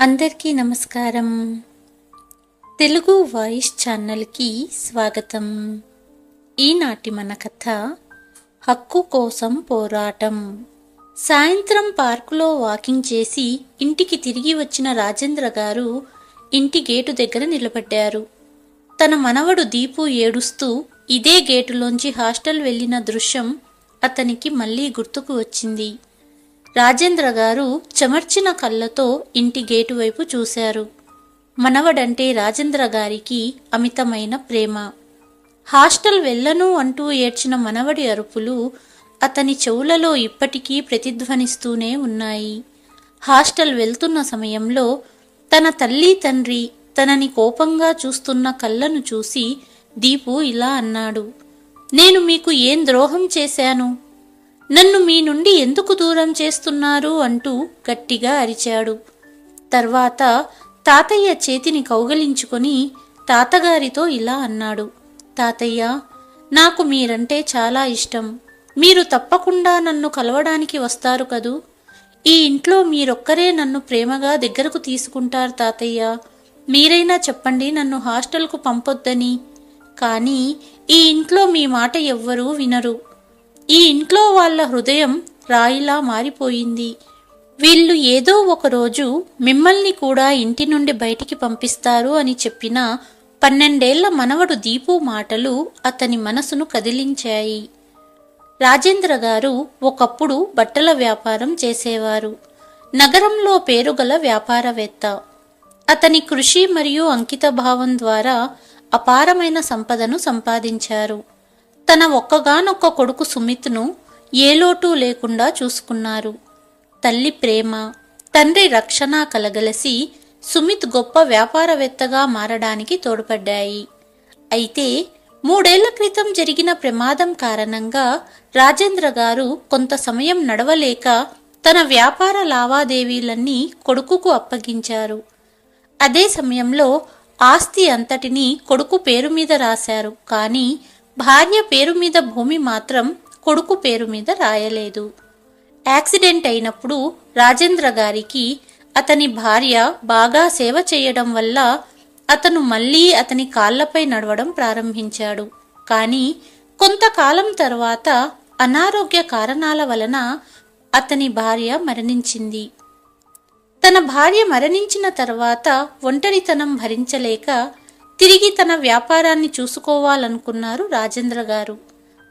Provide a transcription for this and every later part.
అందరికీ నమస్కారం. తెలుగు వాయిస్ ఛానల్కి స్వాగతం. ఈనాటి మన కథ హక్కు కోసం పోరాటం. సాయంత్రం పార్కులో వాకింగ్ చేసి ఇంటికి తిరిగి వచ్చిన రాజేంద్ర గారు ఇంటి గేటు దగ్గర నిలబడ్డారు. తన మనవడు దీపు ఏడుస్తూ ఇదే గేటులోంచి హాస్టల్ వెళ్ళిన దృశ్యం అతనికి మళ్ళీ గుర్తుకు వచ్చింది. రాజేంద్ర గారు చెమర్చిన కళ్ళతో ఇంటి గేటు వైపు చూశారు. మనవడంటే రాజేంద్ర గారికి అమితమైన ప్రేమ. హాస్టల్ వెళ్ళను అంటూ ఏడ్చిన మనవడి అరుపులు అతని చెవులలో ఇప్పటికీ ప్రతిధ్వనిస్తూనే ఉన్నాయి. హాస్టల్ వెళ్తున్న సమయంలో తన తల్లి తండ్రి తనని కోపంగా చూస్తున్న కళ్ళను చూసి దీపు ఇలా అన్నాడు. నేను మీకు ఏం ద్రోహం చేశాను? నన్ను మీ నుండి ఎందుకు దూరం చేస్తున్నారు? అంటూ గట్టిగా అరిచాడు. తర్వాత తాతయ్య చేతిని కౌగలించుకొని తాతగారితో ఇలా అన్నాడు. తాతయ్య నాకు మీరంటే చాలా ఇష్టం. మీరు తప్పకుండా నన్ను కలవడానికి వస్తారు కదూ? ఈ ఇంట్లో మీరొక్కరే నన్ను ప్రేమగా దగ్గరకు తీసుకుంటారు తాతయ్య. మీరైనా చెప్పండి నన్ను హాస్టల్కు పంపొద్దని. కానీ ఈ ఇంట్లో మీ మాట ఎవ్వరూ వినరు. ఈ ఇంట్లో వాళ్ళ హృదయం రాయిలా మారిపోయింది. వీళ్ళు ఏదో ఒకరోజు మిమ్మల్ని కూడా ఇంటి నుండి బయటికి పంపిస్తారు అని చెప్పిన పన్నెండేళ్ళ మనవడు దీపు మాటలు అతని మనసును కదిలించాయి. రాజేంద్ర గారు ఒకప్పుడు బట్టల వ్యాపారం చేసేవారు. నగరంలో పేరుగల వ్యాపారవేత్త. అతని కృషి మరియు అంకితభావం ద్వారా అపారమైన సంపదను సంపాదించారు. తన ఒక్కగానొక్క కొడుకు సుమిత్ను ఏ లోటు లేకుండా చూసుకున్నారు. తల్లి ప్రేమ తండ్రి రక్షణ కలగలసి సుమిత్ గొప్ప వ్యాపారవేత్తగా మారడానికి తోడ్పడ్డాయి. అయితే మూడేళ్ళ క్రితం జరిగిన ప్రమాదం కారణంగా రాజేంద్ర గారు కొంత సమయం నడవలేక తన వ్యాపార లావాదేవీలన్నీ కొడుకుకు అప్పగించారు. అదే సమయంలో ఆస్తి అంతటినీ కొడుకు పేరు మీద రాశారు. కానీ భార్య పేరు మీద భూమి మాత్రం కొడుకు పేరు మీద రాయలేదు. యాక్సిడెంట్ అయినప్పుడు రాజేంద్ర గారికి అతని భార్య బాగా సేవ చేయడం వల్ల అతను మళ్ళీ అతని కాళ్ళపై నడవడం ప్రారంభించాడు. కానీ కొంతకాలం తర్వాత అనారోగ్య కారణాల వలన అతని భార్య మరణించింది. తన భార్య మరణించిన తర్వాత ఒంటరితనం భరించలేక తిరిగి తన వ్యాపారాన్ని చూసుకోవాలనుకున్నారు రాజేంద్ర గారు.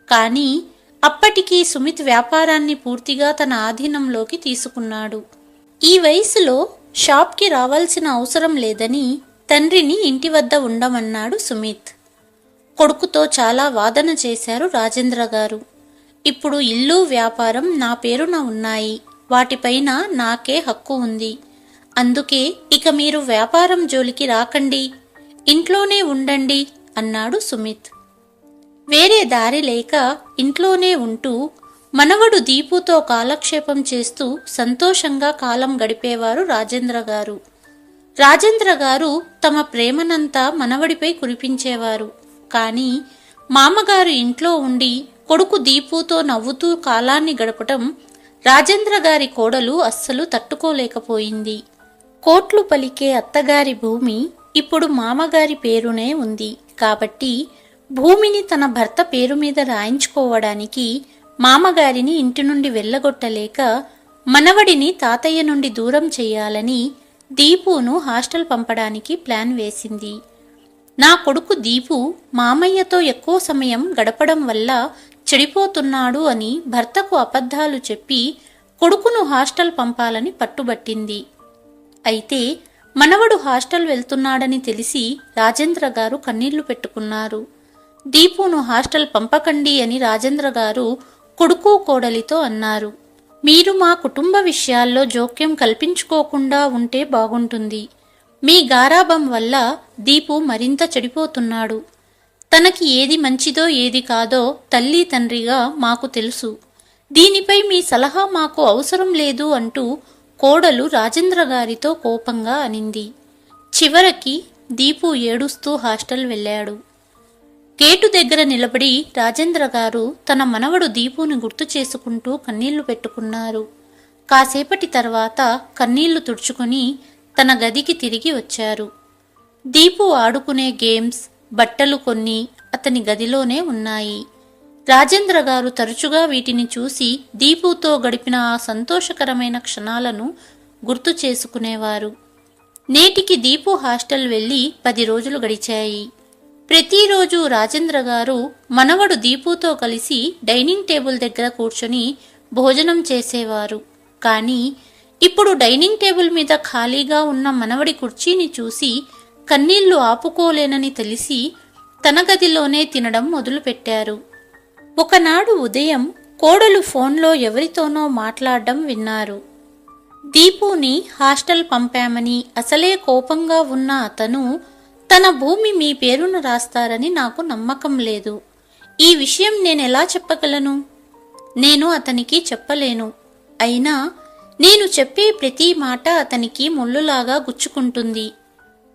కానీ అప్పటికి సుమిత్ వ్యాపారాన్ని పూర్తిగా తన ఆధీనంలోకి తీసుకున్నాడు. ఈ వయసులో షాప్కి రావాల్సిన అవసరం లేదని తండ్రిని ఇంటి వద్ద ఉండమన్నాడు సుమిత్. కొడుకుతో చాలా వాదన చేశారు రాజేంద్ర గారు. ఇప్పుడు ఇల్లు వ్యాపారం నా పేరున ఉన్నాయి. వాటిపైన నాకే హక్కు ఉంది. అందుకే ఇక మీరు వ్యాపారం జోలికి రాకండి. ఇంట్లోనే ఉండండి అన్నాడు సుమిత్. వేరే దారి లేక ఇంట్లోనే ఉంటూ మనవడు దీపుతో కాలక్షేపం చేస్తూ సంతోషంగా కాలం గడిపేవారు రాజేంద్ర గారు. రాజేంద్ర గారు తమ ప్రేమనంతా మనవడిపై కురిపించేవారు. కానీ మామగారు ఇంట్లో ఉండి కొడుకు దీపుతో నవ్వుతూ కాలాన్ని గడపటం రాజేంద్ర గారి కోడలు అస్సలు తట్టుకోలేకపోయింది. కోట్లు పలికే అత్తగారి భూమి ఇప్పుడు మామగారి పేరునే ఉంది. కాబట్టి భూమిని తన భర్త పేరు మీద రాయించుకోవడానికి మామగారిని ఇంటి నుండి వెళ్ళగొట్టలేక మనవడిని తాతయ్య నుండి దూరం చేయాలని దీపును హాస్టల్ పంపడానికి ప్లాన్ వేసింది. నా కొడుకు దీపు మామయ్యతో ఎక్కువ సమయం గడపడం వల్ల చెడిపోతున్నాడు అని భర్తకు అబద్ధాలు చెప్పి కొడుకును హాస్టల్ పంపాలని పట్టుబట్టింది. అయితే మనవడు హాస్టల్ వెళ్తున్నాడని తెలిసి రాజేంద్ర గారు కన్నీళ్ళు పెట్టుకున్నారు. దీపును హాస్టల్ పంపకండి అని రాజేంద్ర గారు కొడుకు కోడలితో అన్నారు. మీరు మా కుటుంబ విషయాల్లో జోక్యం కల్పించుకోకుండా ఉంటే బాగుంటుంది. మీ గారాభం వల్ల దీపు మరింత చెడిపోతున్నాడు. తనకి ఏది మంచిదో ఏది కాదో తల్లి తండ్రిగా మాకు తెలుసు. దీనిపై మీ సలహా మాకు అవసరం లేదు అంటూ కోడలు రాజేంద్ర గారితో కోపంగా అనింది. చివరికి దీపు ఏడుస్తూ హాస్టల్ వెళ్ళాడు. గేటు దగ్గర నిలబడి రాజేంద్ర గారు తన మనవడు దీపుని గుర్తు చేసుకుంటూ కన్నీళ్ళు పెట్టుకున్నారు. కాసేపటి తర్వాత కన్నీళ్ళు తుడుచుకొని తన గదికి తిరిగి వచ్చారు. దీపు ఆడుకునే గేమ్స్ బట్టలు కొన్ని అతని గదిలోనే ఉన్నాయి. రాజేంద్ర గారు తరచుగా వీటిని చూసి దీపుతో గడిపిన ఆ సంతోషకరమైన క్షణాలను గుర్తు చేసుకునేవారు. నేటికి దీపు హాస్టల్ వెళ్ళి పది రోజులు గడిచాయి. ప్రతిరోజు రాజేంద్ర గారు మనవడు దీపుతో కలిసి డైనింగ్ టేబుల్ దగ్గర కూర్చొని భోజనం చేసేవారు. కానీ ఇప్పుడు డైనింగ్ టేబుల్ మీద ఖాళీగా ఉన్న మనవడి కుర్చీని చూసి కన్నీళ్ళు ఆపుకోలేనని తెలిసి తన గదిలోనే తినడం మొదలుపెట్టారు. ఒకనాడు ఉదయం కోడలు ఫోన్లో ఎవరితోనో మాట్లాడడం విన్నారు. దీపుని హాస్టల్ పంపామని అసలే కోపంగా ఉన్న అతను తన భూమి మీ పేరున రాస్తారని నాకు నమ్మకం లేదు. ఈ విషయం నేను ఎలా చెప్పగలను? నేను అతనికి చెప్పలేను. అయినా నేను చెప్పే ప్రతి మాట అతనికి ముళ్ళులాగా గుచ్చుకుంటుంది.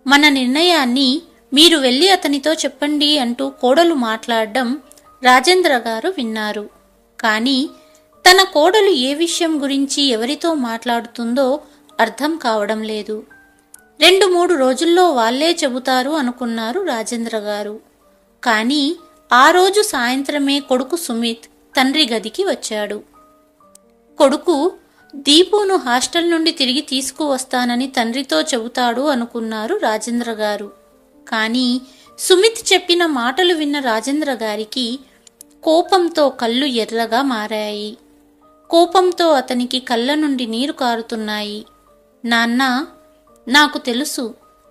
మన నిర్ణయాన్ని మీరు వెళ్ళి అతనితో చెప్పండి అంటూ కోడలు మాట్లాడడం రాజేంద్ర గారు విన్నారు. కానీ తన కోడలు ఏ విషయం గురించి ఎవరితో మాట్లాడుతుందో అర్థం కావడం లేదు. రెండు మూడు రోజుల్లో వాళ్ళే చెబుతారు అనుకున్నారు రాజేంద్ర గారు. కానీ ఆ రోజు సాయంత్రమే కొడుకు సుమిత్ తండ్రి గదికి వచ్చాడు. కొడుకు దీపును హాస్టల్ నుండి తిరిగి తీసుకువస్తానని తండ్రితో చెబుతాడు అనుకున్నారు రాజేంద్ర గారు. కానీ సుమిత్ చెప్పిన మాటలు విన్న రాజేంద్ర గారికి కోపంతో కళ్ళు ఎర్రగా మారాయి. కోపంతో అతనికి కళ్ళ నుండి నీరు కారుతున్నాయి. నాన్న నాకు తెలుసు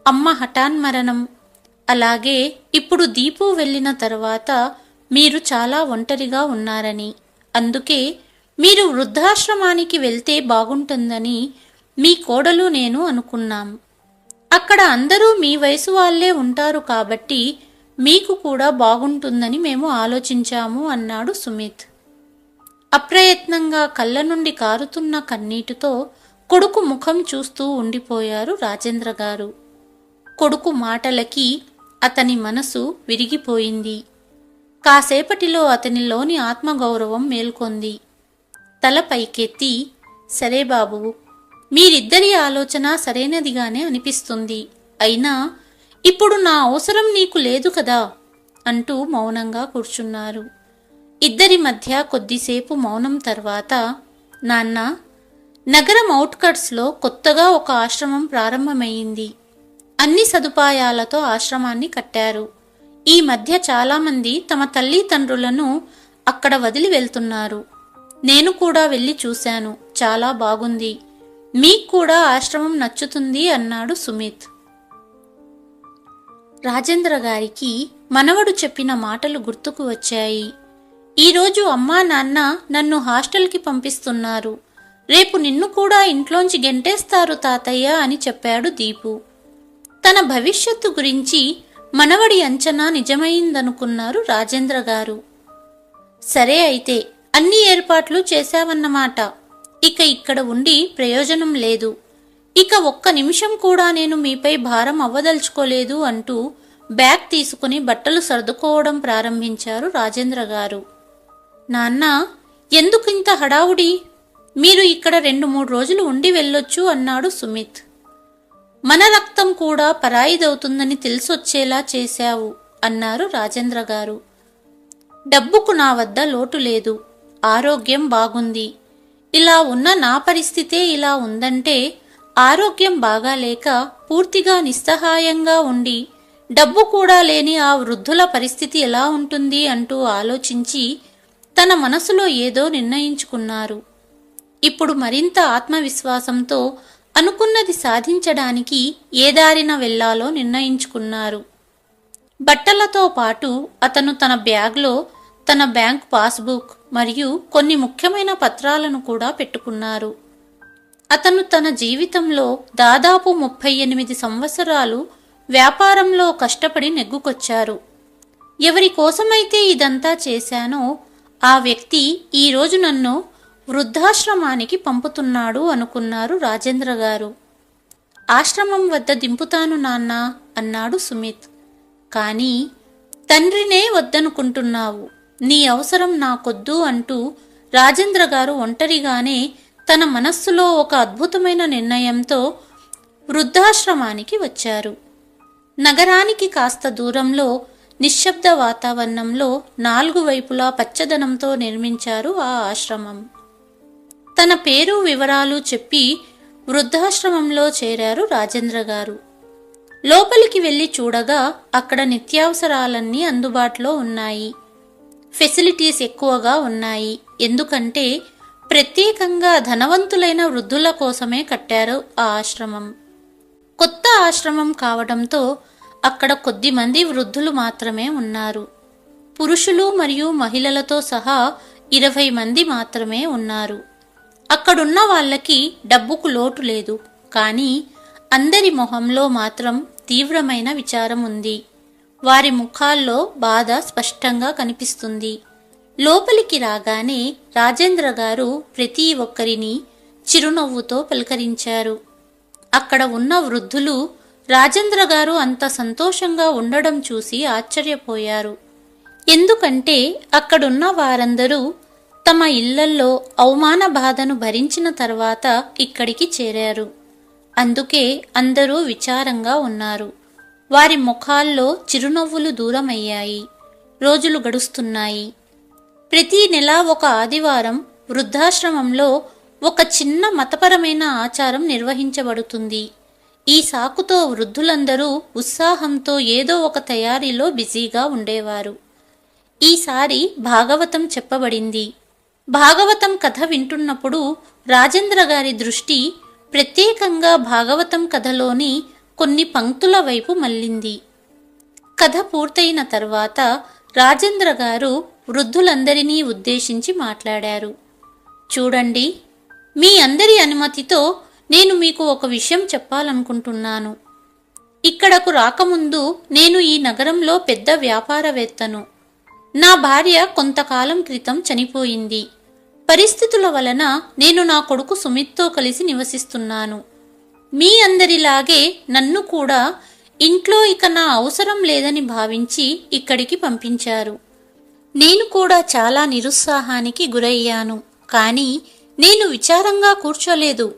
అమ్మ హఠాన్మరణం అలాగే ఇప్పుడు దీపు వెళ్ళిన తర్వాత మీరు చాలా ఒంటరిగా ఉన్నారని. అందుకే మీరు వృద్ధాశ్రమానికి వెళ్తే బాగుంటుందని మీ కోడలు నేను అనుకున్నాం. అక్కడ అందరూ మీ వయసు వాళ్ళే ఉంటారు కాబట్టి మీకు కూడా బాగుంటుందని మేము ఆలోచించాము అన్నాడు సుమిత్. అప్రయత్నంగా కళ్ళ నుండి కారుతున్న కన్నీటితో కొడుకు ముఖం చూస్తూ ఉండిపోయారు రాజేంద్ర గారు. కొడుకు మాటలకి అతని మనసు విరిగిపోయింది. కాసేపటిలో అతనిలోని ఆత్మగౌరవం మేల్కొంది. తల పైకెత్తి సరే బాబు మీరిద్దరి ఆలోచన సరైనదిగానే అనిపిస్తుంది. అయినా ఇప్పుడు నా అవసరం నీకు లేదు కదా? అంటూ మౌనంగా కూర్చున్నారు. ఇద్దరి మధ్య కొద్దిసేపు మౌనం తర్వాత నాన్న నగరం అవుట్కట్స్లో కొత్తగా ఒక ఆశ్రమం ప్రారంభమైంది. అన్ని సదుపాయాలతో ఆశ్రమాన్ని కట్టారు. ఈ మధ్య చాలామంది తమ తల్లిదండ్రులను అక్కడ వదిలి వెళ్తున్నారు. నేను కూడా వెళ్ళి చూశాను. చాలా బాగుంది. మీకు కూడా ఆశ్రమం నచ్చుతుంది అన్నాడు సుమిత్. రాజేంద్ర గారికి మనవడు చెప్పిన మాటలు గుర్తుకు వచ్చాయి. ఈరోజు అమ్మా నాన్న నన్ను హాస్టల్కి పంపిస్తున్నారు. రేపు నిన్ను కూడా ఇంట్లోంచి గెంటేస్తారు తాతయ్య అని చెప్పాడు దీపు. తన భవిష్యత్తు గురించి మనవడి అంచనా నిజమైందనుకున్నారు రాజేంద్ర గారు. సరే అయితే అన్ని ఏర్పాట్లు చేశావన్నమాట. ఇక ఇక్కడ ఉండి ప్రయోజనం లేదు. ఇక ఒక్క నిమిషం కూడా నేను మీపై భారం అవ్వదలుచుకోలేదు అంటూ బ్యాగ్ తీసుకుని బట్టలు సర్దుకోవడం ప్రారంభించారు రాజేంద్ర గారు. నాన్న ఎందుకు ఇంత హడావుడి? మీరు ఇక్కడ రెండు మూడు రోజులు ఉండి వెళ్ళొచ్చు అన్నాడు సుమిత్. మన రక్తం కూడా పరాయిదవుతుందని తెలిసొచ్చేలా చేశావు అన్నారు రాజేంద్ర గారు. డబ్బుకు నా వద్ద లోటు లేదు ఆరోగ్యం బాగుంది. ఇలా ఉన్న నా పరిస్థితే ఇలా ఉందంటే ఆరోగ్యం బాగాలేక పూర్తిగా నిస్సహాయంగా ఉండి డబ్బు కూడా లేని ఆ వృద్ధుల పరిస్థితి ఎలా ఉంటుంది అంటూ ఆలోచించి తన మనసులో ఏదో నిర్ణయించుకున్నారు. ఇప్పుడు మరింత ఆత్మవిశ్వాసంతో అనుకున్నది సాధించడానికి ఏ దారిన వెళ్ళాలో నిర్ణయించుకున్నారు. బట్టలతో పాటు అతను తన బ్యాగ్లో తన బ్యాంక్ పాస్బుక్ మరియు కొన్ని ముఖ్యమైన పత్రాలను కూడా పెట్టుకున్నారు. అతను తన జీవితంలో దాదాపు ముప్పై ఎనిమిది సంవత్సరాలు వ్యాపారంలో కష్టపడి నెగ్గుకొచ్చారు. ఎవరి కోసమైతే ఇదంతా చేశానో ఆ వ్యక్తి ఈరోజు నన్ను వృద్ధాశ్రమానికి పంపుతున్నాడు అనుకున్నారు రాజేంద్ర గారు. ఆశ్రమం వద్ద దింపుతాను నాన్న అన్నాడు సుమిత్. కానీ తండ్రినే వద్దనుకుంటున్నావు. నీ అవసరం నాకొద్దు అంటూ రాజేంద్ర గారు ఒంటరిగానే తన మనస్సులో ఒక అద్భుతమైన నిర్ణయంతో వృద్ధాశ్రమానికి వచ్చారు. నగరానికి కాస్త దూరంలో నిశ్శబ్ద వాతావరణంలో నాలుగు వైపులా పచ్చదనంతో నిర్మించారు ఆ ఆశ్రమం. తన పేరు వివరాలు చెప్పి వృద్ధాశ్రమంలో చేరారు రాజేంద్ర గారు. లోపలికి వెళ్ళి చూడగా అక్కడ నిత్యావసరాలన్నీ అందుబాటులో ఉన్నాయి. ఫెసిలిటీస్ ఎక్కువగా ఉన్నాయి. ఎందుకంటే ప్రత్యేకంగా ధనవంతులైన వృద్ధుల కోసమే కట్టారు ఆ ఆశ్రమం. కొత్త ఆశ్రమం కావడంతో అక్కడ కొద్దిమంది వృద్ధులు మాత్రమే ఉన్నారు. పురుషులు మరియు మహిళలతో సహా ఇరవై మంది మాత్రమే ఉన్నారు. అక్కడున్న వాళ్ళకి డబ్బుకు లోటు లేదు. కానీ అందరి మొహంలో మాత్రం తీవ్రమైన విచారం ఉంది వారి ముఖాల్లో బాధ స్పష్టంగా కనిపిస్తుంది. లోపలికి రాగానే రాజేంద్ర గారు ప్రతి ఒక్కరిని చిరునవ్వుతో పలకరించారు. అక్కడ ఉన్న వృద్ధులు రాజేంద్ర గారు అంత సంతోషంగా ఉండడం చూసి ఆశ్చర్యపోయారు. ఎందుకంటే అక్కడున్న వారందరూ తమ ఇళ్ళల్లో అవమాన బాధను భరించిన తర్వాత ఇక్కడికి చేరారు. అందుకే అందరూ విచారంగా ఉన్నారు. వారి ముఖాల్లో చిరునవ్వులు దూరమయ్యాయి. రోజులు గడుస్తున్నాయి. ప్రతి నెల ఒక ఆదివారం వృద్ధాశ్రమంలో ఒక చిన్న మతపరమైన ఆచారం నిర్వహించబడుతుంది. ఈ సాకుతో వృద్ధులందరూ ఉత్సాహంతో ఏదో ఒక తయారీలో బిజీగా ఉండేవారు. ఈసారి భాగవతం చెప్పబడింది. భాగవతం కథ వింటున్నప్పుడు రాజేంద్ర గారి దృష్టి ప్రత్యేకంగా భాగవతం కథలోని కొన్ని పంక్తుల వైపు మళ్ళింది. కథ పూర్తయిన తర్వాత రాజేంద్ర గారు వృద్ధులందరినీ ఉద్దేశించి మాట్లాడారు. చూడండి మీ అందరి అనుమతితో నేను మీకు ఒక విషయం చెప్పాలనుకుంటున్నాను. ఇక్కడకు రాకముందు నేను ఈ నగరంలో పెద్ద వ్యాపారవేత్తను. నా భార్య కొంతకాలం క్రితం చనిపోయింది. పరిస్థితుల వలన నేను నా కొడుకు సుమిత్తో కలిసి నివసిస్తున్నాను. మీ అందరిలాగే నన్ను కూడా ఇంట్లో ఇక నా అవసరం లేదని భావించి ఇక్కడికి పంపించారు. నేను కూడా చాలా నిరుత్సాహానికి గురయ్యాను కానీ నేను విచారంగా కూర్చోలేదు.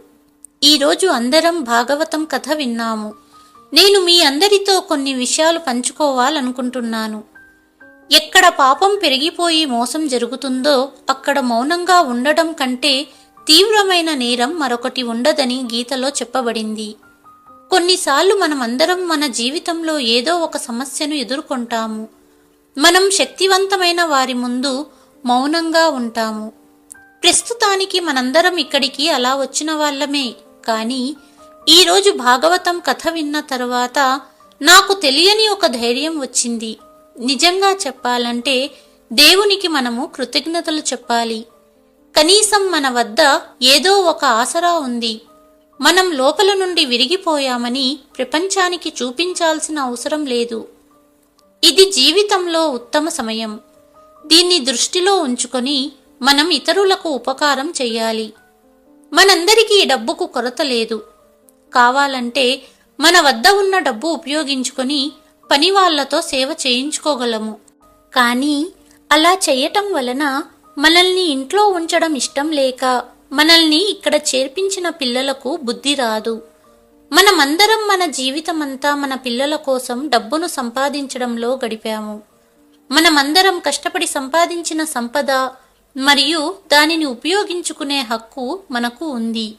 ఈరోజు అందరం భాగవతం కథ విన్నాము. నేను మీ అందరితో కొన్ని విషయాలు పంచుకోవాలనుకుంటున్నాను. ఎక్కడ పాపం పెరిగిపోయి మోసం జరుగుతుందో అక్కడ మౌనంగా ఉండడం కంటే తీవ్రమైన నేరం మరొకటి ఉండదని గీతలో చెప్పబడింది. కొన్నిసార్లు మనమందరం మన జీవితంలో ఏదో ఒక సమస్యను ఎదుర్కొంటాము. మనం శక్తివంతమైన వారి ముందు మౌనంగా ఉంటాము. ప్రస్తుతానికి మనందరం ఇక్కడికి అలా వచ్చిన వాళ్ళమే. కానీ ఈరోజు భాగవతం కథ విన్న తర్వాత నాకు తెలియని ఒక ధైర్యం వచ్చింది. నిజంగా చెప్పాలంటే దేవునికి మనము కృతజ్ఞతలు చెప్పాలి. కనీసం మన వద్ద ఏదో ఒక ఆసరా ఉంది. మనం లోపల నుండి విరిగిపోయామని ప్రపంచానికి చూపించాల్సిన అవసరం లేదు. ఇది జీవితంలో ఉత్తమ సమయం. దీన్ని దృష్టిలో ఉంచుకొని మనం ఇతరులకు ఉపకారం చెయ్యాలి. మనందరికీ డబ్బుకు కొరత లేదు. కావాలంటే మన వద్ద ఉన్న డబ్బు ఉపయోగించుకొని పనివాళ్ళతో సేవ చేయించుకోగలము. కానీ అలా చేయటం వలన మనల్ని ఇంట్లో ఉంచడం ఇష్టం లేక మనల్ని ఇక్కడ చేర్పించిన పిల్లలకు బుద్ధి రాదు. మనమందరం మన జీవితమంతా మన పిల్లల కోసం డబ్బును సంపాదించడంలో గడిపాము. మనమందరం కష్టపడి సంపాదించిన సంపద మరియు దానిని ఉపయోగించుకునే హక్కు మనకు ఉంది.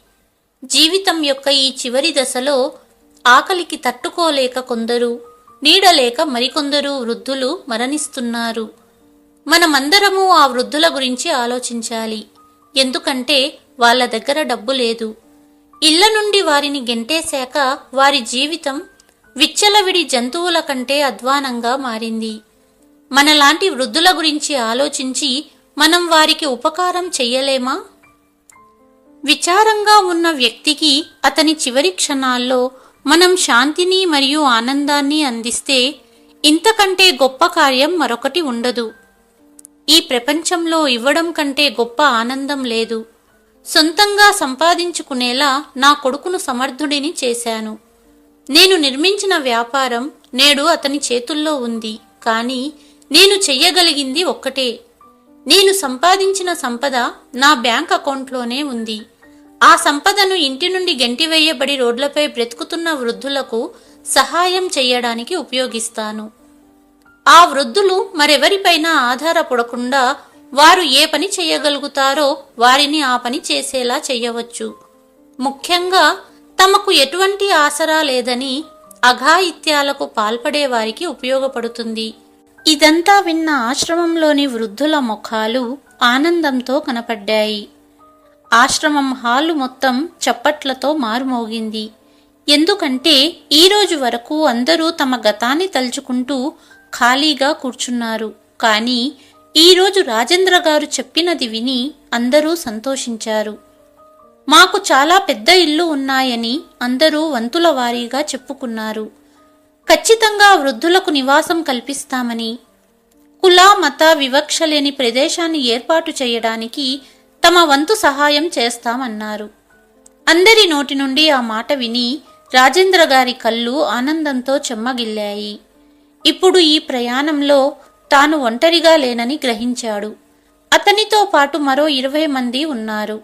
జీవితం యొక్క ఈ చివరి దశలో ఆకలికి తట్టుకోలేక కొందరు నీడలేక మరికొందరు వృద్ధులు మరణిస్తున్నారు. మనమందరము ఆ వృద్ధుల గురించి ఆలోచించాలి. ఎందుకంటే వాళ్ళ దగ్గర డబ్బు లేదు. ఇళ్ళ నుండి వారిని గెంటేశాక వారి జీవితం విచ్చలవిడి జంతువుల కంటే అధ్వానంగా మారింది. మనలాంటి వృద్ధుల గురించి ఆలోచించి మనం వారికి ఉపకారం చెయ్యలేమా? విచారంగా ఉన్న వ్యక్తికి అతని చివరి క్షణాల్లో మనం శాంతిని మరియు ఆనందాన్ని అందిస్తే ఇంతకంటే గొప్ప కార్యం మరొకటి ఉండదు. ఈ ప్రపంచంలో ఇవ్వడం కంటే గొప్ప ఆనందం లేదు. సొంతంగా సంపాదించుకునేలా నా కొడుకును సమర్థుడిని చేశాను. నేను నిర్మించిన వ్యాపారం నేడు అతని చేతుల్లో ఉంది కానీ నేను చెయ్యగలిగింది ఒక్కటే. నేను సంపాదించిన సంపద నా బ్యాంక్ అకౌంట్లోనే ఉంది. ఆ సంపదను ఇంటి నుండి గెంటివేయబడి రోడ్లపై బ్రతుకుతున్న వృద్ధులకు సహాయం చేయడానికి ఉపయోగిస్తాను. ఆ వృద్ధులు మరెవరిపైనా ఆధారపడకుండా వారు ఏ పని చేయగలుగుతారో వారిని ఆ పని చేసేలా చేయవచ్చు. ముఖ్యంగా తమకు ఎటువంటి ఆసరా లేదని అఘాయిత్యాలకు పాల్పడే వారికి ఉపయోగపడుతుంది. ఇదంతా విన్న ఆశ్రమంలోని వృద్ధుల ముఖాలు ఆనందంతో కనపడ్డాయి. ఆశ్రమం హాలు మొత్తం చప్పట్లతో మారుమోగింది. ఎందుకంటే ఈరోజు వరకు అందరూ తమ గతాన్ని తలుచుకుంటూ ఖాళీగా కూర్చున్నారు. కానీ ఈరోజు రాజేంద్ర గారు చెప్పినది విని అందరూ సంతోషించారు. మాకు చాలా పెద్ద ఇల్లు ఉన్నాయని అందరూ వంతుల వారీగా చెప్పుకున్నారు. ఖచ్చితంగా వృద్ధులకు నివాసం కల్పిస్తామని కుల మత వివక్ష లేని ప్రదేశాన్ని ఏర్పాటు చేయడానికి తమ వంతు సహాయం చేస్తామన్నారు. అందరి నోటి నుండి ఆ మాట విని రాజేంద్ర గారి కళ్ళు ఆనందంతో చెమ్మగిల్లాయి. ఇప్పుడు ఈ ప్రయాణంలో తాను ఒంటరిగా లేనని గ్రహించాడు. అతనితో పాటు మరో ఇరవై మంది ఉన్నారు.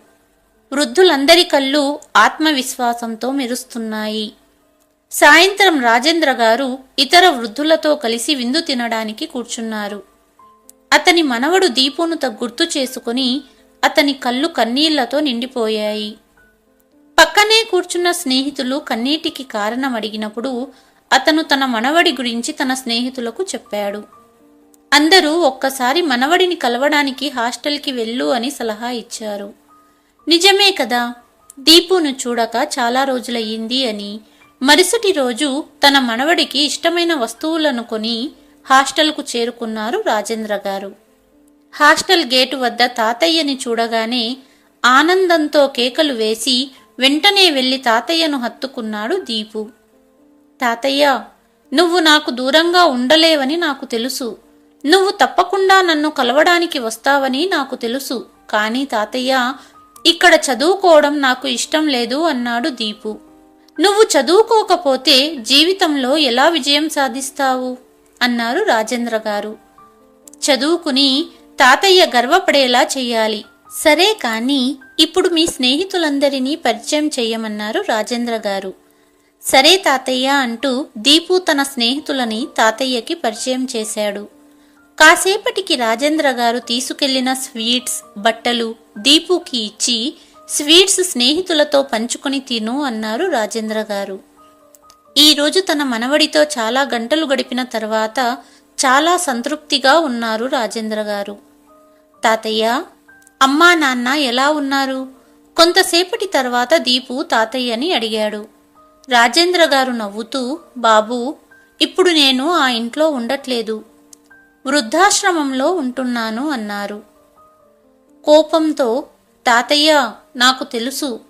వృద్ధులందరి కళ్ళు ఆత్మవిశ్వాసంతో మెరుస్తున్నాయి. సాయంత్రం రాజేంద్ర గారు ఇతర వృద్ధులతో కలిసి విందు తినడానికి కూర్చున్నారు. అతని మనవడు దీపును గుర్తు చేసుకుని అతని కళ్ళు కన్నీళ్ళతో నిండిపోయాయి. పక్కనే కూర్చున్న స్నేహితులు కన్నీటికి కారణం అడిగినప్పుడు అతను తన మనవడి గురించి తన స్నేహితులకు చెప్పాడు. అందరూ ఒక్కసారి మనవడిని కలవడానికి హాస్టల్కి వెళ్ళు అని సలహా ఇచ్చారు. నిజమే కదా దీపును చూడక చాలా రోజులయ్యింది అని. మరుసటి రోజు తన మనవడికి ఇష్టమైన వస్తువులను కొని హాస్టల్కు చేరుకున్నారు రాజేంద్ర గారు. హాస్టల్ గేటు వద్ద తాతయ్యని చూడగానే ఆనందంతో కేకలు వేసి వెంటనే వెళ్ళి తాతయ్యను హత్తుకున్నాడు దీపు. తాతయ్య నువ్వు నాకు దూరంగా ఉండలేవని నాకు తెలుసు. నువ్వు తప్పకుండా నన్ను కలవడానికి వస్తావని నాకు తెలుసు. కానీ తాతయ్య ఇక్కడ చదువుకోవడం నాకు ఇష్టం లేదు అన్నాడు దీపు. నువ్వు చదువుకోకపోతే జీవితంలో ఎలా విజయం సాధిస్తావు? అన్నారు రాజేంద్ర గారు. చదువుకుని తాతయ్య గర్వపడేలా చెయ్యాలి. సరే కానీ ఇప్పుడు మీ స్నేహితులందరినీ పరిచయం చెయ్యమన్నారు రాజేంద్ర గారు. సరే తాతయ్య అంటూ దీపు తన స్నేహితులని తాతయ్యకి పరిచయం చేశాడు. కాసేపటికి రాజేంద్ర గారు తీసుకెళ్ళిన స్వీట్స్ బట్టలు దీపుకి ఇచ్చి స్వీట్స్ స్నేహితులతో పంచుకొని తిను అన్నారు రాజేంద్ర గారు. ఈరోజు తన మనవడితో చాలా గంటలు గడిపిన తర్వాత చాలా సంతృప్తిగా ఉన్నారు రాజేంద్ర గారు. తాతయ్య అమ్మా నాన్న ఎలా ఉన్నారు? కొంతసేపటి తర్వాత దీపు తాతయ్యని అడిగాడు. రాజేంద్ర గారు నవ్వుతూ బాబూ ఇప్పుడు నేను ఆ ఇంట్లో ఉండట్లేదు. వృద్ధాశ్రమంలో ఉంటున్నాను అన్నారు. కోపంతో తాతయ్య నాకు తెలుసు.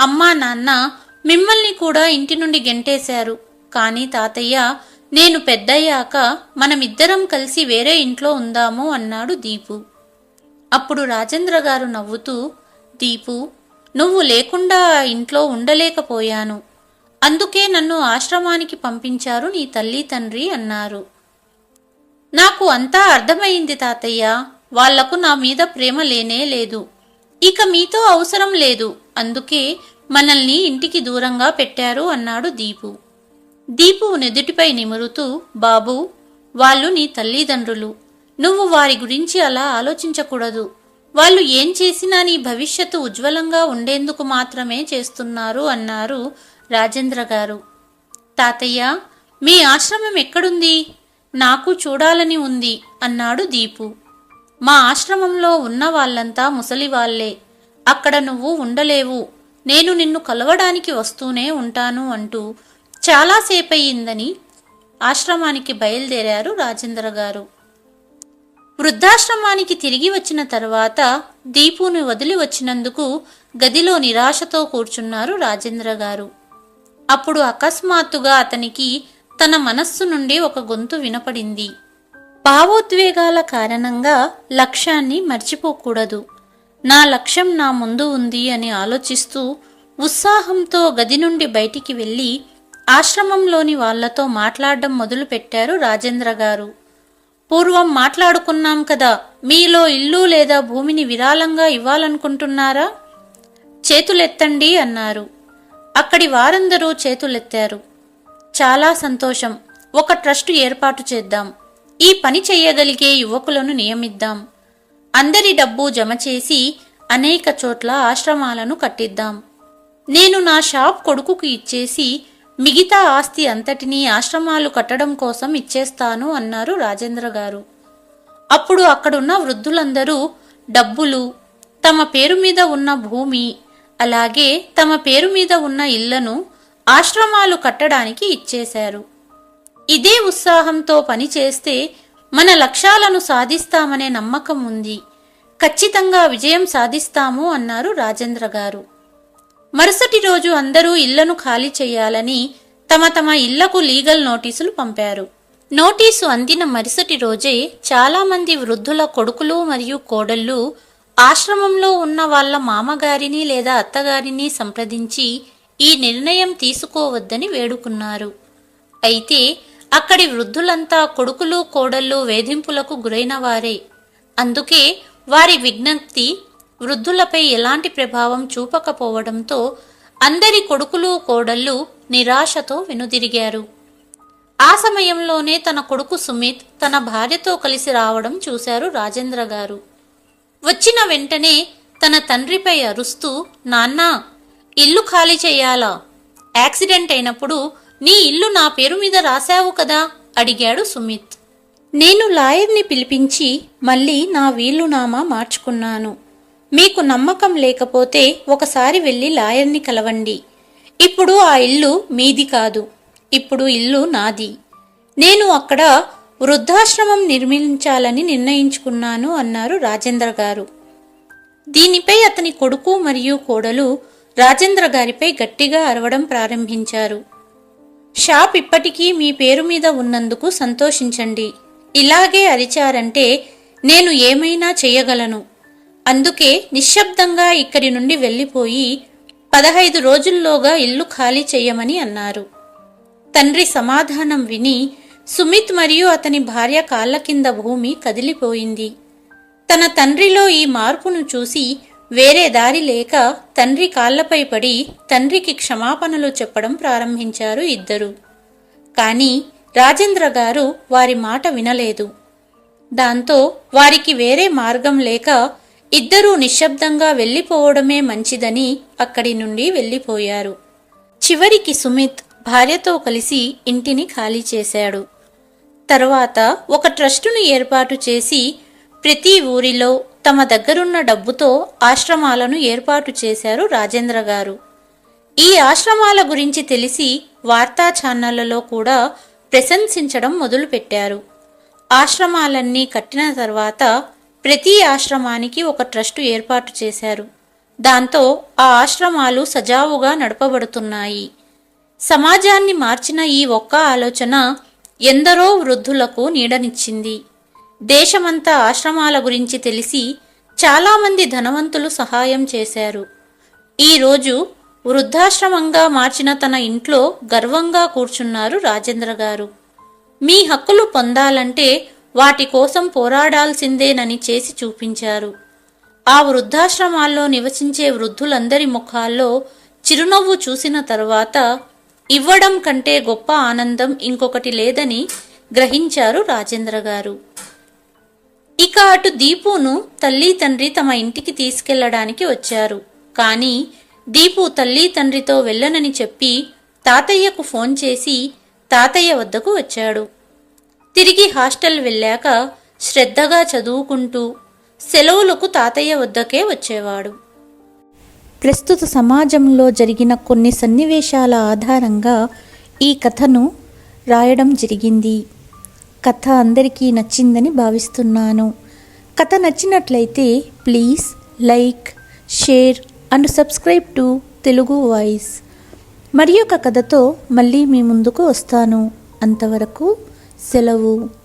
అమ్మా నాన్న మిమ్మల్ని కూడా ఇంటి నుండి గెంటేశారు. కానీ తాతయ్య నేను పెద్దయ్యాక మనమిద్దరం కలిసి వేరే ఇంట్లో ఉందాము అన్నాడు దీపు. అప్పుడు రాజేంద్ర గారు నవ్వుతూ దీపు నువ్వు లేకుండా ఆ ఇంట్లో ఉండలేకపోయాను. అందుకే నన్ను ఆశ్రమానికి పంపించారు నీ తల్లి తండ్రి అన్నారు. నాకు అంతా అర్థమైంది తాతయ్య. వాళ్ళకు నా మీద ప్రేమ లేనే లేదు. ఇక మీతో అవసరం లేదు. అందుకే మనల్ని ఇంటికి దూరంగా పెట్టారు అన్నాడు దీపు. దీపు నెదుటిపై నిమురుతూ బాబు వాళ్ళు నీ తల్లిదండ్రులు. నువ్వు వారి గురించి అలా ఆలోచించకూడదు. వాళ్ళు ఏం చేసినా నీ భవిష్యత్తు ఉజ్వలంగా ఉండేందుకు మాత్రమే చేస్తున్నారు అన్నారు రాజేంద్ర గారు. తాతయ్య మీ ఆశ్రమం ఎక్కడుంది? నాకు చూడాలని ఉంది అన్నాడు దీపు. మా ఆశ్రమంలో ఉన్న వాళ్ళంతా ముసలివాళ్ళే అక్కడ నువ్వు ఉండలేవు. నేను నిన్ను కలవడానికి వస్తూనే ఉంటాను అంటూ చాలాసేపయ్యిందని ఆశ్రమానికి బయలుదేరారు రాజేంద్ర గారు. వృద్ధాశ్రమానికి తిరిగి వచ్చిన తర్వాత దీపుని వదిలి వచ్చినందుకు గదిలో నిరాశతో కూర్చున్నారు రాజేంద్ర గారు. అప్పుడు అకస్మాత్తుగా అతనికి తన మనస్సు నుండి ఒక గొంతు వినపడింది. భావోద్వేగాల కారణంగా లక్ష్యాన్ని మర్చిపోకూడదు. నా లక్ష్యం నా ముందు ఉంది అని ఆలోచిస్తూ ఉత్సాహంతో గది నుండి బయటికి వెళ్ళి ఆశ్రమంలోని వాళ్ళతో మాట్లాడడం మొదలుపెట్టారు రాజేంద్ర గారు. పూర్వం మాట్లాడుకున్నాం కదా మీలో ఇల్లు లేదా భూమిని విరాళంగా ఇవ్వాలనుకుంటున్నారా? చేతులెత్తండి అన్నారు. అక్కడి వారందరూ చేతులెత్తారు. చాలా సంతోషం. ఒక ట్రస్టు ఏర్పాటు చేద్దాం. ఈ పని చెయ్యగలిగే యువకులను నియమిద్దాం. అందరి డబ్బు జమ చేసి అనేక చోట్ల ఆశ్రమాలను కట్టిద్దాం. నేను నా షాప్ కొడుకుకు ఇచ్చేసి మిగతా ఆస్తి అంతటినీ ఆశ్రమాలు కట్టడం కోసం ఇచ్చేస్తాను అన్నారు రాజేంద్ర గారు. అప్పుడు అక్కడున్న వృద్ధులందరూ డబ్బులు తమ పేరు మీద ఉన్న భూమి అలాగే తమ పేరు మీద ఉన్న ఇళ్ళను ఆశ్రమాలు కట్టడానికి ఇచ్చేశారు. ఇదే ఉత్సాహంతో పనిచేస్తే మన లక్ష్యాలను సాధిస్తామనే నమ్మకం ఉంది. ఖచ్చితంగా విజయం సాధిస్తాము అన్నారు రాజేంద్ర గారు. మరుసటి రోజు అందరూ ఇళ్ళను ఖాళీ చేయాలని తమ తమ ఇళ్ళకు లీగల్ నోటీసులు పంపారు. నోటీసు అందిన మరుసటి రోజే చాలామంది వృద్ధుల కొడుకులు మరియు కోడళ్ళు ఆశ్రమంలో ఉన్న వాళ్ళ మామగారిని లేదా అత్తగారిని సంప్రదించి ఈ నిర్ణయం తీసుకోవద్దని వేడుకున్నారు. అయితే అక్కడి వృద్ధులంతా కొడుకులు కోడళ్ళు వేధింపులకు గురైన వారే అందుకే వారి విజ్ఞప్తి వృద్ధులపై ఎలాంటి ప్రభావం చూపకపోవడంతో అందరి కొడుకులు కోడళ్ళు నిరాశతో వెనుదిరిగారు. ఆ సమయంలోనే తన కొడుకు సుమిత్ తన భార్యతో కలిసి రావడం చూశారు రాజేంద్ర గారు. వచ్చిన వెంటనే తన తండ్రిపై అరుస్తూ నాన్నా ఇల్లు ఖాళీ చేయాలా? యాక్సిడెంట్ అయినప్పుడు నీ ఇల్లు నా పేరు మీద రాశావు కదా? అడిగాడు సుమిత్. నేను లాయర్ని పిలిపించి మళ్ళీ నా వీలునామా మార్చుకున్నాను. మీకు నమ్మకం లేకపోతే ఒకసారి వెళ్ళి లాయర్ని కలవండి. ఇప్పుడు ఆ ఇల్లు మీది కాదు. ఇప్పుడు ఇల్లు నాది. నేను అక్కడ వృద్ధాశ్రమం నిర్మించాలని నిర్ణయించుకున్నాను అన్నారు రాజేంద్ర గారు. దీనిపై అతని కొడుకు మరియు కోడలు రాజేంద్ర గారిపై గట్టిగా అరవడం ప్రారంభించారు. షాప్ ఇప్పటికీ మీ పేరు మీద ఉన్నందుకు సంతోషించండి. ఇలాగే అరిచారంటే నేను ఏమైనా చేయగలను. అందుకే నిశ్శబ్దంగా ఇక్కడి నుండి వెళ్ళిపోయి పదహైదు రోజుల్లోగా ఇల్లు ఖాళీ చేయమని అన్నారు. తండ్రి సమాధానం విని సుమిత్ మరియు అతని భార్య కాళ్ళ కింద భూమి కదిలిపోయింది. తన తండ్రిలో ఈ మార్పును చూసి వేరే దారి లేక తండ్రి కాళ్ళపై పడి తండ్రికి క్షమాపణలు చెప్పడం ప్రారంభించారు ఇద్దరు. కానీ రాజేంద్ర గారు వారి మాట వినలేదు. దాంతో వారికి వేరే మార్గం లేక ఇద్దరూ నిశ్శబ్దంగా వెళ్ళిపోవడమే మంచిదని అక్కడి నుండి వెళ్ళిపోయారు. చివరికి సుమిత్ భార్యతో కలిసి ఇంటిని ఖాళీ చేశాడు. తర్వాత ఒక ట్రస్టును ఏర్పాటు చేసి ప్రతి ఊరిలో తమ దగ్గరున్న డబ్బుతో ఆశ్రమాలను ఏర్పాటు చేశారు రాజేంద్ర గారు. ఈ ఆశ్రమాల గురించి తెలిసి వార్తా ఛానళ్ళలో కూడా ప్రశంసించడం మొదలుపెట్టారు. ఆశ్రమాలన్నీ కట్టిన తర్వాత ప్రతి ఆశ్రమానికి ఒక ట్రస్టు ఏర్పాటు చేశారు. దాంతో ఆ ఆశ్రమాలు సజావుగా నడపబడుతున్నాయి. సమాజాన్ని మార్చిన ఈ ఒక్క ఆలోచన ఎందరో వృద్ధులకు నీడనిచ్చింది. దేశమంతా ఆశ్రమాల గురించి తెలిసి చాలామంది ధనవంతులు సహాయం చేశారు. ఈరోజు వృద్ధాశ్రమంగా మార్చిన తన ఇంట్లో గర్వంగా కూర్చున్నారు రాజేంద్ర గారు. మీ హక్కులు పొందాలంటే వాటి కోసం పోరాడాల్సిందేనని చేసి చూపించారు. ఆ వృద్ధాశ్రమాల్లో నివసించే వృద్ధులందరి ముఖాల్లో చిరునవ్వు చూసిన తర్వాత ఇవ్వడం కంటే గొప్ప ఆనందం ఇంకొకటి లేదని గ్రహించారు రాజేంద్ర గారు. ఇక అటు దీపును తల్లి తండ్రి తమ ఇంటికి తీసుకెళ్ళడానికి వచ్చారు. కానీ దీపు తల్లి తండ్రితో వెళ్ళనని చెప్పి తాతయ్యకు ఫోన్ చేసి తాతయ్య వద్దకు వచ్చాడు. తిరిగి హాస్టల్ వెళ్ళాక శ్రద్ధగా చదువుకుంటూ సెలవులకు తాతయ్య వద్దకే వచ్చేవాడు. ప్రస్తుత సమాజంలో జరిగిన కొన్ని సన్నివేశాల ఆధారంగా ఈ కథను రాయడం జరిగింది. కథ అందరికీ నచ్చిందని భావిస్తున్నాను. కథ నచ్చినట్లయితే please like share and subscribe to Telugu voice. మరి ఒక కథతో మళ్ళీ మీ ముందుకు వస్తాను. అంతవరకు సెలవు.